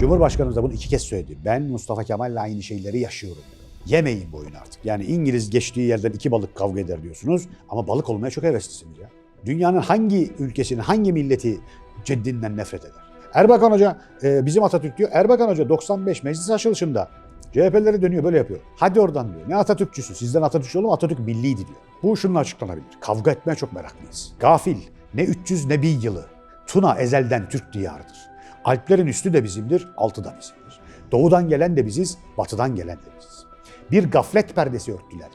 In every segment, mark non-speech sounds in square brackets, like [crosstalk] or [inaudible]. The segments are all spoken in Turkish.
Cumhurbaşkanımız da bunu iki kez söyledi. Ben Mustafa Kemal'le aynı şeyleri yaşıyorum diyor. Yemeyin bu oyunu artık. Yani İngiliz geçtiği yerden iki balık kavga eder diyorsunuz ama balık olmaya çok heveslisiniz ya. Dünyanın hangi ülkesinin, hangi milleti ciddinden nefret eder? Erbakan Hoca e, bizim Atatürk diyor. Erbakan Hoca 95 meclis açılışında CHP'leri dönüyor böyle yapıyor. Hadi oradan diyor. Ne Atatürkçüsü? Sizden Atatürkçü olur mu? Atatürk milliydi diyor. Bu şununla açıklanabilir. Kavga etmeye çok meraklıyız. Gafil. Ne 300 ne 1000 yılı. Tuna ezelden Türk diyarıdır. Alplerin üstü de bizimdir, altı da bizimdir. Doğudan gelen de biziz, batıdan gelen de biziz. Bir gaflet perdesi örttüler.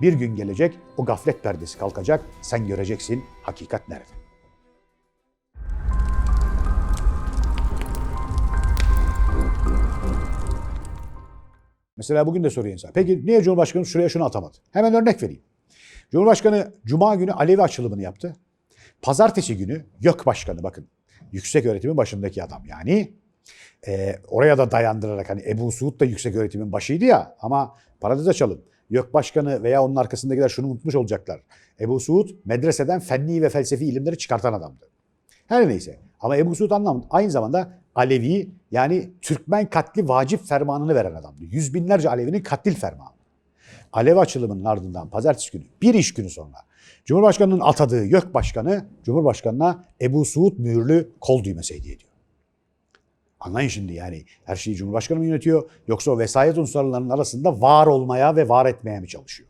Bir gün gelecek, o gaflet perdesi kalkacak, sen göreceksin hakikat nerede. Mesela bugün de soruyor insan. Peki niye Cumhurbaşkanı şuraya şunu atamadı? Hemen örnek vereyim. Cumhurbaşkanı Cuma günü Alevi açılımını yaptı. Pazartesi günü YÖK Başkanı bakın yüksek öğretimin başındaki adam yani e, oraya da dayandırarak hani Ebu Suud da yüksek öğretimin başıydı ya ama parantez açalım. YÖK Başkanı veya onun arkasındakiler şunu unutmuş olacaklar. Ebu Suud medreseden fenni ve felsefi ilimleri çıkartan adamdı. Her neyse ama Ebu Suud anlamında aynı zamanda Alevi yani Türkmen katli vacip fermanını veren adamdı. Yüz binlerce Alevinin katil fermanı. Alevi açılımının ardından pazartesi günü bir iş günü sonra Cumhurbaşkanının atadığı YÖK Başkanı Cumhurbaşkanına Ebu Suud mühürlü kol düğmesi hediye ediyor. Anlayın şimdi yani her şeyi Cumhurbaşkanı mı yönetiyor yoksa o vesayet unsurlarının arasında var olmaya ve var etmeye mi çalışıyor?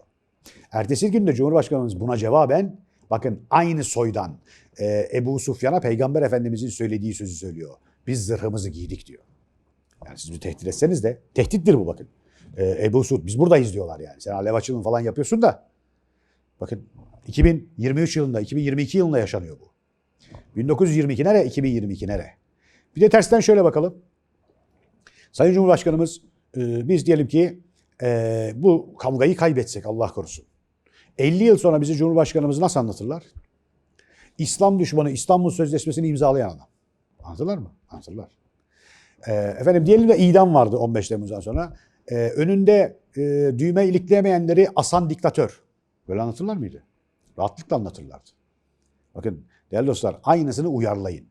Ertesi gün de Cumhurbaşkanımız buna cevaben bakın aynı soydan e, Ebu Sufyan'a Peygamber Efendimizin söylediği sözü söylüyor. Biz zırhımızı giydik diyor. Yani siz bir tehdit etseniz de tehdittir bu bakın. E, Ebu Suud biz buradayız diyorlar yani. Sen alev açılımı falan yapıyorsun da bakın 2023 yılında 2022 yılında yaşanıyor bu. 1922 nere 2022 nere? Bir de tersten şöyle bakalım. Sayın Cumhurbaşkanımız e, biz diyelim ki e, bu kavgayı kaybetsek Allah korusun. 50 yıl sonra bizi Cumhurbaşkanımız nasıl anlatırlar? İslam düşmanı İstanbul Sözleşmesi'ni imzalayan adam. Anlatırlar mı? Anlatırlar. E, efendim diyelim de idam vardı 15 Temmuz'dan sonra. E, önünde e, düğme ilikleyemeyenleri asan diktatör. Böyle anlatırlar mıydı? Rahatlıkla anlatırlardı. Bakın değerli dostlar aynısını uyarlayın.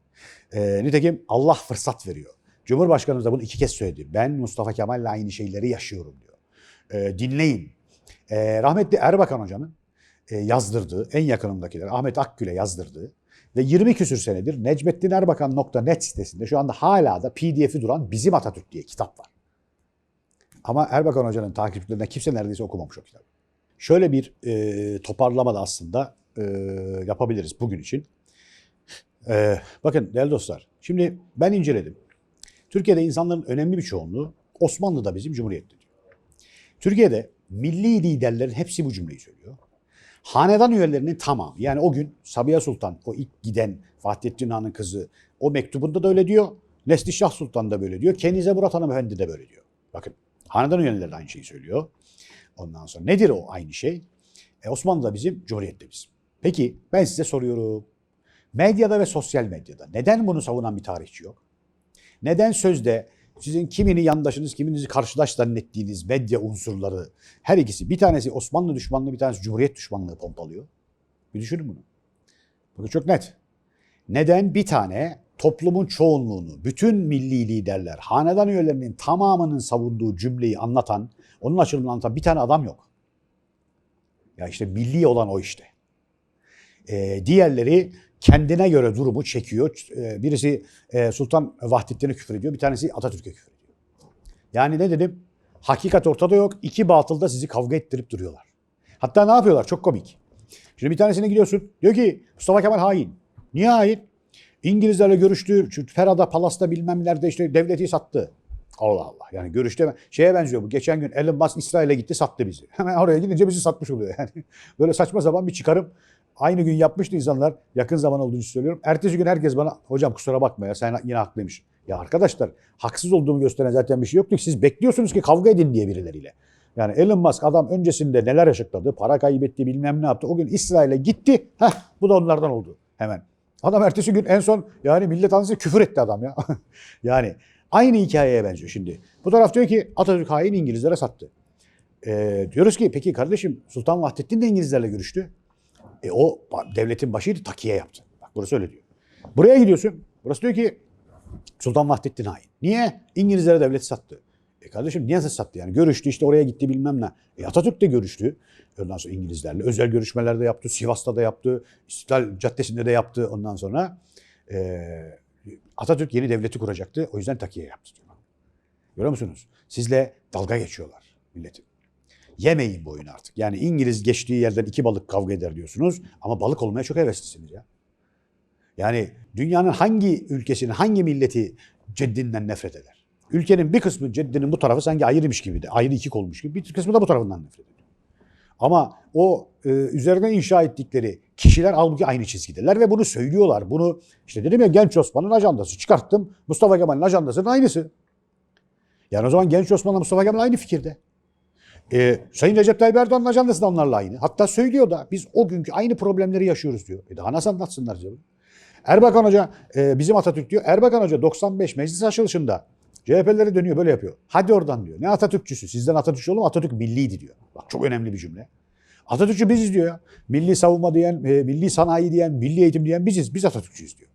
E, nitekim Allah fırsat veriyor. Cumhurbaşkanımız da bunu iki kez söyledi. Ben Mustafa Kemal'le aynı şeyleri yaşıyorum diyor. E, dinleyin. E, rahmetli Erbakan Hoca'nın e, yazdırdığı, en yakınındakiler Ahmet Akgül'e yazdırdığı ve 20 küsür senedir necmettinerbakan.net sitesinde şu anda hala da pdf'i duran Bizim Atatürk diye kitap var. Ama Erbakan Hoca'nın takipçilerinden kimse neredeyse okumamış o kitabı. Şöyle bir e, toparlama da aslında e, yapabiliriz bugün için. E, bakın değerli dostlar, şimdi ben inceledim. Türkiye'de insanların önemli bir çoğunluğu Osmanlı'da bizim Cumhuriyet'te. Türkiye'de milli liderlerin hepsi bu cümleyi söylüyor. Hanedan üyelerinin tamamı yani o gün Sabiha Sultan o ilk giden Fahrettin Han'ın kızı o mektubunda da öyle diyor. Nesli Şah Sultan da böyle diyor. Kenize Murat Hanımefendi de böyle diyor. Bakın hanedan üyeleri de aynı şeyi söylüyor. Ondan sonra nedir o aynı şey? E, Osmanlı'da bizim, Cumhuriyet'te bizim. Peki ben size soruyorum. Medyada ve sosyal medyada neden bunu savunan bir tarihçi yok? Neden sözde sizin kimini yandaşınız, kiminizi karşıdaş zannettiğiniz medya unsurları her ikisi bir tanesi Osmanlı düşmanlığı bir tanesi Cumhuriyet düşmanlığı pompalıyor? Bir düşünün bunu. Bakın çok net. Neden bir tane toplumun çoğunluğunu, bütün milli liderler, hanedan üyelerinin tamamının savunduğu cümleyi anlatan, onun açılımını anlatan bir tane adam yok. Ya işte milli olan o işte. Ee, diğerleri kendine göre durumu çekiyor. Ee, birisi e, Sultan Vahdettin'e küfür ediyor, bir tanesi Atatürk'e küfür ediyor. Yani ne dedim? Hakikat ortada yok. İki batılda sizi kavga ettirip duruyorlar. Hatta ne yapıyorlar? Çok komik. Şimdi bir tanesine gidiyorsun. Diyor ki Mustafa Kemal hain. Niye hain? İngilizlerle görüştü. Şu Ferada Palas'ta bilmem nerede işte devleti sattı. Allah Allah. Yani görüşte şeye benziyor bu. Geçen gün Elon Musk İsrail'e gitti sattı bizi. [laughs] Hemen oraya gidince bizi satmış oluyor yani. [laughs] Böyle saçma sapan bir çıkarım. Aynı gün yapmıştı insanlar. Yakın zaman olduğunu söylüyorum. Ertesi gün herkes bana hocam kusura bakma ya sen yine haklıymış. Ya arkadaşlar haksız olduğumu gösteren zaten bir şey yoktu. Siz bekliyorsunuz ki kavga edin diye birileriyle. Yani Elon Musk adam öncesinde neler yaşadı, para kaybetti, bilmem ne yaptı. O gün İsrail'e gitti. Heh, bu da onlardan oldu hemen. Adam ertesi gün en son yani millet anlayınca küfür etti adam ya. [laughs] yani aynı hikayeye benziyor şimdi. Bu taraf diyor ki Atatürk hain İngilizlere sattı. Ee, diyoruz ki peki kardeşim Sultan Vahdettin de İngilizlerle görüştü. E o devletin başıydı takiye yaptı. Bak burası öyle diyor. Buraya gidiyorsun. Burası diyor ki Sultan Vahdettin hain. Niye? İngilizlere devlet sattı. E kardeşim niye sattı yani? Görüştü işte oraya gitti bilmem ne. E Atatürk de görüştü. Ondan sonra İngilizlerle. Özel görüşmeler de yaptı. Sivas'ta da yaptı. İstiklal Caddesi'nde de yaptı ondan sonra. E, Atatürk yeni devleti kuracaktı. O yüzden takiye yaptı. Görüyor musunuz? Sizle dalga geçiyorlar milletin. Yemeyin bu oyunu artık. Yani İngiliz geçtiği yerden iki balık kavga eder diyorsunuz. Ama balık olmaya çok heveslisiniz ya. Yani dünyanın hangi ülkesinin, hangi milleti ceddinden nefret eder? Ülkenin bir kısmı ceddinin bu tarafı sanki ayrıymış gibi de, ayrı iki kolmuş gibi. Bir kısmı da bu tarafından nefret ediyor. Ama o e, üzerine inşa ettikleri kişiler halbuki aynı çizgideler ve bunu söylüyorlar. Bunu işte dedim ya Genç Osman'ın ajandası çıkarttım. Mustafa Kemal'in ajandasının aynısı. Yani o zaman Genç Osman'la Mustafa Kemal aynı fikirde. E, Sayın Recep Tayyip Erdoğan'ın ajandası da onlarla aynı. Hatta söylüyor da biz o günkü aynı problemleri yaşıyoruz diyor. E daha nasıl anlatsınlar canım? Erbakan Hoca e, bizim Atatürk diyor. Erbakan Hoca 95 meclis açılışında CHP'leri dönüyor böyle yapıyor. Hadi oradan diyor. Ne Atatürkçüsü? Sizden Atatürkçü olur? Atatürk milliydi diyor. Bak çok önemli bir cümle. Atatürkçü biziz diyor ya. Milli savunma diyen, e, milli sanayi diyen, milli eğitim diyen biziz. Biz Atatürkçüyüz diyor.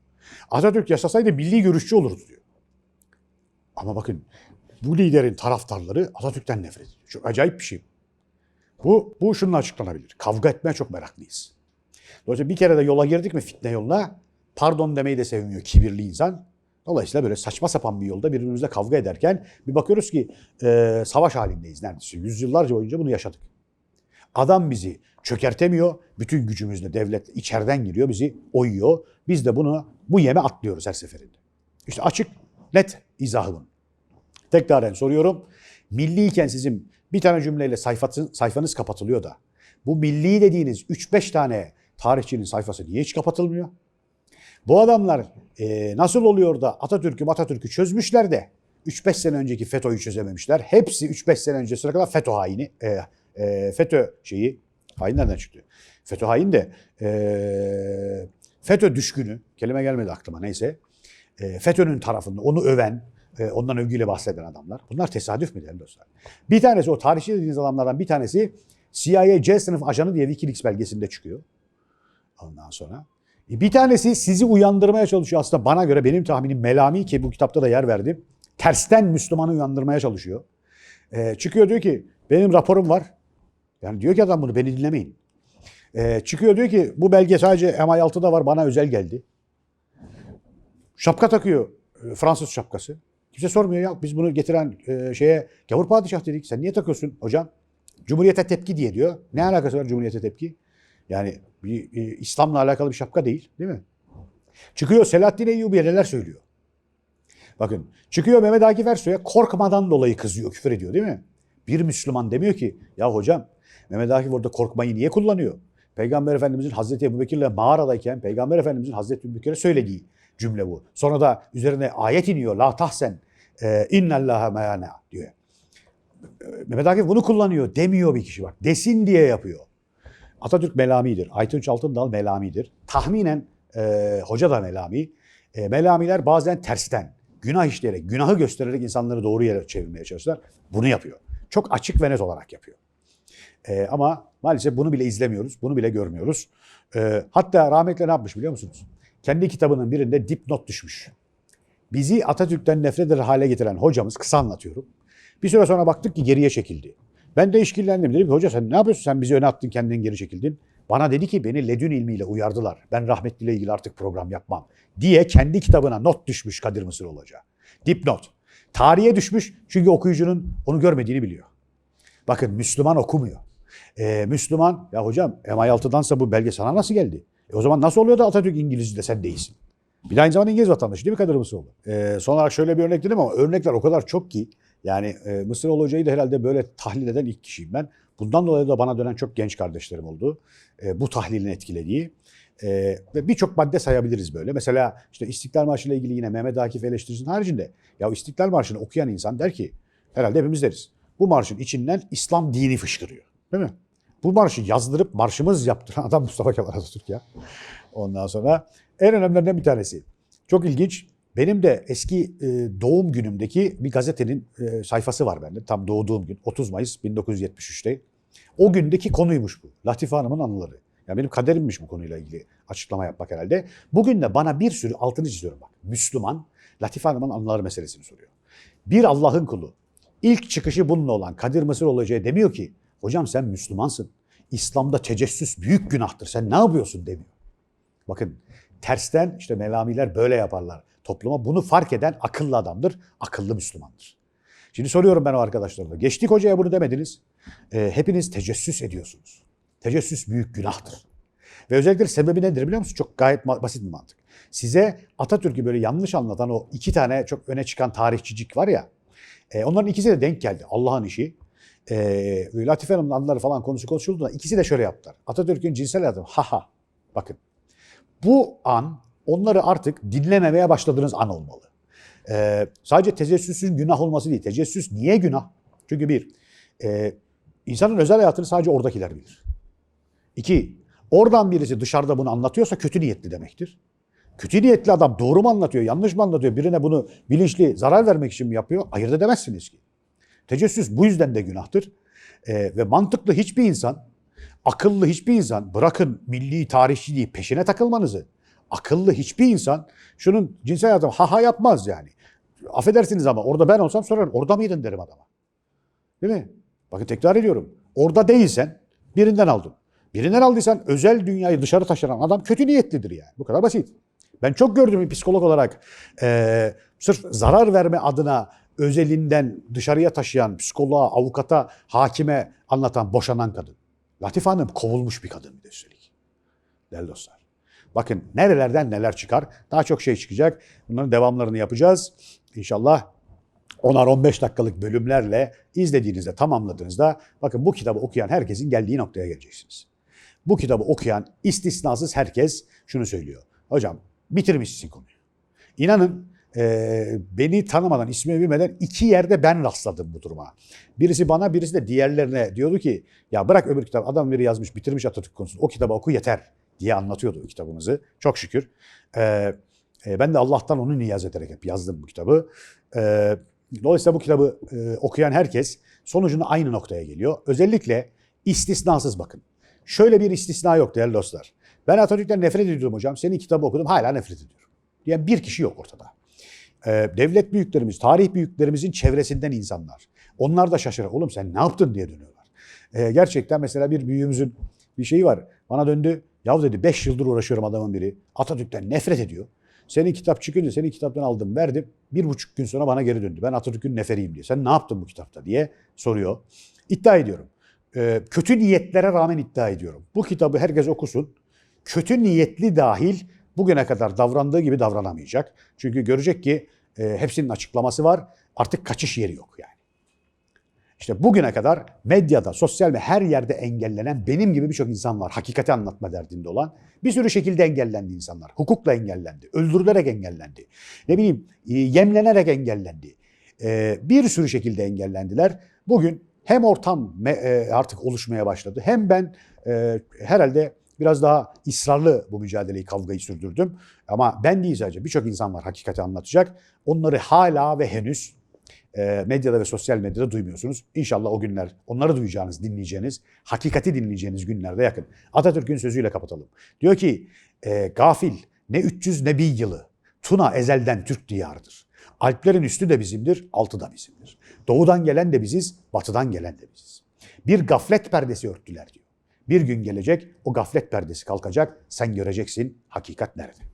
Atatürk yaşasaydı milli görüşçü olurdu diyor. Ama bakın bu liderin taraftarları Atatürk'ten nefret ediyor. Çok acayip bir şey. Bu, bu şununla açıklanabilir. Kavga etmeye çok meraklıyız. Dolayısıyla bir kere de yola girdik mi fitne yoluna pardon demeyi de sevmiyor kibirli insan. Dolayısıyla böyle saçma sapan bir yolda birbirimizle kavga ederken bir bakıyoruz ki e, savaş halindeyiz neredeyse. Yüzyıllarca boyunca bunu yaşadık. Adam bizi çökertemiyor. Bütün gücümüzle devlet içeriden giriyor bizi oyuyor. Biz de bunu bu yeme atlıyoruz her seferinde. İşte açık net izahı bunun. Tekraren soruyorum. Milliyken sizin bir tane cümleyle sayfası, sayfanız kapatılıyor da bu milli dediğiniz 3-5 tane tarihçinin sayfası niye hiç kapatılmıyor? Bu adamlar e, nasıl oluyor da Atatürk'ü Atatürk'ü çözmüşler de 3-5 sene önceki FETÖ'yü çözememişler. Hepsi 3-5 sene öncesine kadar FETÖ haini. E, e, FETÖ şeyi, hain nereden çıktı? FETÖ hain de e, FETÖ düşkünü, kelime gelmedi aklıma neyse. E, FETÖ'nün tarafında onu öven, e, ondan övgüyle bahseden adamlar. Bunlar tesadüf mü değerli dostlar? Bir tanesi o tarihçi dediğiniz adamlardan bir tanesi CIA C sınıf ajanı diye Wikileaks belgesinde çıkıyor. Ondan sonra. E, Bir tanesi sizi uyandırmaya çalışıyor aslında bana göre benim tahminim Melami ki bu kitapta da yer verdim. Tersten Müslümanı uyandırmaya çalışıyor. Ee, çıkıyor diyor ki benim raporum var. Yani diyor ki adam bunu beni dinlemeyin. Ee, çıkıyor diyor ki bu belge sadece MI6'da var bana özel geldi. Şapka takıyor e, Fransız şapkası. Kimse sormuyor ya biz bunu getiren e, şeye gavur padişah dedik. Sen niye takıyorsun hocam? Cumhuriyete tepki diye diyor. Ne alakası var Cumhuriyete tepki? Yani bir, e, İslam'la alakalı bir şapka değil değil mi? Çıkıyor Selahaddin Eyyubi'ye neler söylüyor. Bakın çıkıyor Mehmet Akif Ersoy'a korkmadan dolayı kızıyor, küfür ediyor değil mi? Bir Müslüman demiyor ki ya hocam Mehmet Akif orada korkmayı niye kullanıyor? Peygamber Efendimizin Hazreti Ebubekir'le mağaradayken Peygamber Efendimizin Hazreti Ebubekir'e söylediği cümle bu. Sonra da üzerine ayet iniyor. La tahsen e, innallâhe meana diyor. E, Mehmet Akif bunu kullanıyor. Demiyor bir kişi bak. Desin diye yapıyor. Atatürk melamidir. Aytunç Altındal melamidir. Tahminen e, hoca da melami. E, melamiler bazen tersten, günah işleyerek, günahı göstererek insanları doğru yere çevirmeye çalışırlar. Bunu yapıyor. Çok açık ve net olarak yapıyor. E, ama maalesef bunu bile izlemiyoruz, bunu bile görmüyoruz. E, hatta rahmetli ne yapmış biliyor musunuz? Kendi kitabının birinde dipnot düşmüş. Bizi Atatürk'ten nefret eder hale getiren hocamız, kısa anlatıyorum. Bir süre sonra baktık ki geriye çekildi. Ben de işkillendim. Dedim ki hoca sen ne yapıyorsun? Sen bizi öne attın kendin geri çekildin. Bana dedi ki beni ledün ilmiyle uyardılar. Ben rahmetliyle ilgili artık program yapmam. Diye kendi kitabına not düşmüş Kadir Mısır Hoca. Dipnot. Tarihe düşmüş çünkü okuyucunun onu görmediğini biliyor. Bakın Müslüman okumuyor. Ee, Müslüman ya hocam MI6'dansa bu belge sana nasıl geldi? E o zaman nasıl oluyor da Atatürk İngilizce de sen değilsin? Bir de aynı zamanda İngiliz vatandaşı değil mi Kadir Mısıroğlu? Ee, son olarak şöyle bir örnek dedim ama örnekler o kadar çok ki. Yani e, Mısıroğlu Hoca'yı da herhalde böyle tahlil eden ilk kişiyim ben. Bundan dolayı da bana dönen çok genç kardeşlerim oldu. E, bu tahlilin etkilediği. E, ve birçok madde sayabiliriz böyle. Mesela işte İstiklal Marşı ile ilgili yine Mehmet Akif eleştirisinin haricinde. Ya İstiklal Marşı'nı okuyan insan der ki, herhalde hepimiz deriz. Bu marşın içinden İslam dini fışkırıyor. Değil mi? Bu marşı yazdırıp marşımız yaptıran [laughs] adam Mustafa Kemal Atatürk ya. Ondan sonra en önemlilerinden bir tanesi. Çok ilginç. Benim de eski e, doğum günümdeki bir gazetenin e, sayfası var bende. Tam doğduğum gün 30 Mayıs 1973'te. O gündeki konuymuş bu. Latife Hanım'ın anıları. Yani benim kaderimmiş bu konuyla ilgili açıklama yapmak herhalde. Bugün de bana bir sürü altını çiziyorum bak. Müslüman Latife Hanım'ın anıları meselesini soruyor. Bir Allah'ın kulu ilk çıkışı bununla olan Kadir Mısır olacağı demiyor ki hocam sen Müslümansın. İslam'da tecessüs büyük günahtır. Sen ne yapıyorsun demiyor. Bakın tersten işte Mevamiler böyle yaparlar topluma. Bunu fark eden akıllı adamdır, akıllı Müslümandır. Şimdi soruyorum ben o arkadaşlarıma. Geçtik hocaya bunu demediniz. Ee, hepiniz tecessüs ediyorsunuz. Tecessüs büyük günahtır. Ve özellikle sebebi nedir biliyor musun? Çok gayet basit bir mantık. Size Atatürk'ü böyle yanlış anlatan o iki tane çok öne çıkan tarihçicik var ya. e, onların ikisi de denk geldi. Allah'ın işi. E, Latife Hanım'ın anıları falan konusu konuşulduğunda ikisi de şöyle yaptılar. Atatürk'ün cinsel hayatı. Ha ha. Bakın. Bu an onları artık dinlememeye başladığınız an olmalı. E, sadece tecessüsün günah olması değil. Tecessüs niye günah? Çünkü bir, e, insanın özel hayatını sadece oradakiler bilir. İki, oradan birisi dışarıda bunu anlatıyorsa kötü niyetli demektir. Kötü niyetli adam doğru mu anlatıyor, yanlış mı anlatıyor, birine bunu bilinçli zarar vermek için mi yapıyor? Ayırt edemezsiniz ki. Tecessüs bu yüzden de günahtır. Ee, ve mantıklı hiçbir insan, akıllı hiçbir insan, bırakın milli tarihçiliği peşine takılmanızı, akıllı hiçbir insan şunun cinsel hayatı ha ha yapmaz yani. Affedersiniz ama orada ben olsam sorarım, orada mıydın derim adama. Değil mi? Bakın tekrar ediyorum. Orada değilsen birinden aldın. Birinden aldıysan özel dünyayı dışarı taşıran adam kötü niyetlidir yani. Bu kadar basit. Ben çok gördüm psikolog olarak eee, sırf zarar verme adına özelinden dışarıya taşıyan psikoloğa, avukata, hakime anlatan, boşanan kadın. Latife Hanım kovulmuş bir kadın bir de üstelik. Değerli dostlar. Bakın nerelerden neler çıkar. Daha çok şey çıkacak. Bunların devamlarını yapacağız. İnşallah 10'ar 15 dakikalık bölümlerle izlediğinizde, tamamladığınızda bakın bu kitabı okuyan herkesin geldiği noktaya geleceksiniz. Bu kitabı okuyan istisnasız herkes şunu söylüyor. Hocam bitirmişsin konuyu. İnanın e, beni tanımadan, ismimi bilmeden iki yerde ben rastladım bu duruma. Birisi bana, birisi de diğerlerine diyordu ki ya bırak öbür kitap, adam biri yazmış, bitirmiş Atatürk konusunu, o kitabı oku yeter diye anlatıyordu kitabımızı. Çok şükür. E, e, ben de Allah'tan onu niyaz ederek hep yazdım bu kitabı. E, dolayısıyla bu kitabı e, okuyan herkes sonucunda aynı noktaya geliyor. Özellikle istisnasız bakın. Şöyle bir istisna yok değerli dostlar. Ben Atatürk'ten nefret ediyorum hocam. Senin kitabı okudum hala nefret ediyorum. Diyen bir kişi yok ortada. Ee, devlet büyüklerimiz, tarih büyüklerimizin çevresinden insanlar. Onlar da şaşırır. Oğlum sen ne yaptın diye dönüyorlar. Ee, gerçekten mesela bir büyüğümüzün bir şeyi var. Bana döndü. Yahu dedi 5 yıldır uğraşıyorum adamın biri. Atatürk'ten nefret ediyor. Senin kitap çıkınca senin kitaptan aldım verdim. Bir buçuk gün sonra bana geri döndü. Ben Atatürk'ün neferiyim diye. Sen ne yaptın bu kitapta diye soruyor. İddia ediyorum. Ee, kötü niyetlere rağmen iddia ediyorum. Bu kitabı herkes okusun. Kötü niyetli dahil bugüne kadar davrandığı gibi davranamayacak. Çünkü görecek ki e, hepsinin açıklaması var. Artık kaçış yeri yok yani. İşte bugüne kadar medyada, sosyal ve her yerde engellenen benim gibi birçok insan var. Hakikati anlatma derdinde olan. Bir sürü şekilde engellendi insanlar. Hukukla engellendi, öldürülerek engellendi. Ne bileyim e, yemlenerek engellendi. E, bir sürü şekilde engellendiler. Bugün hem ortam e, artık oluşmaya başladı hem ben herhalde biraz daha ısrarlı bu mücadeleyi, kavgayı sürdürdüm. Ama ben değil sadece birçok insan var hakikati anlatacak. Onları hala ve henüz medyada ve sosyal medyada duymuyorsunuz. İnşallah o günler onları duyacağınız, dinleyeceğiniz, hakikati dinleyeceğiniz günlerde yakın. Atatürk'ün sözüyle kapatalım. Diyor ki e, gafil ne 300 ne 1000 yılı Tuna ezelden Türk diyarıdır. Alplerin üstü de bizimdir, altı da bizimdir. Doğudan gelen de biziz, batıdan gelen de biziz. Bir gaflet perdesi örttüler diyor. Bir gün gelecek o gaflet perdesi kalkacak, sen göreceksin hakikat nerede.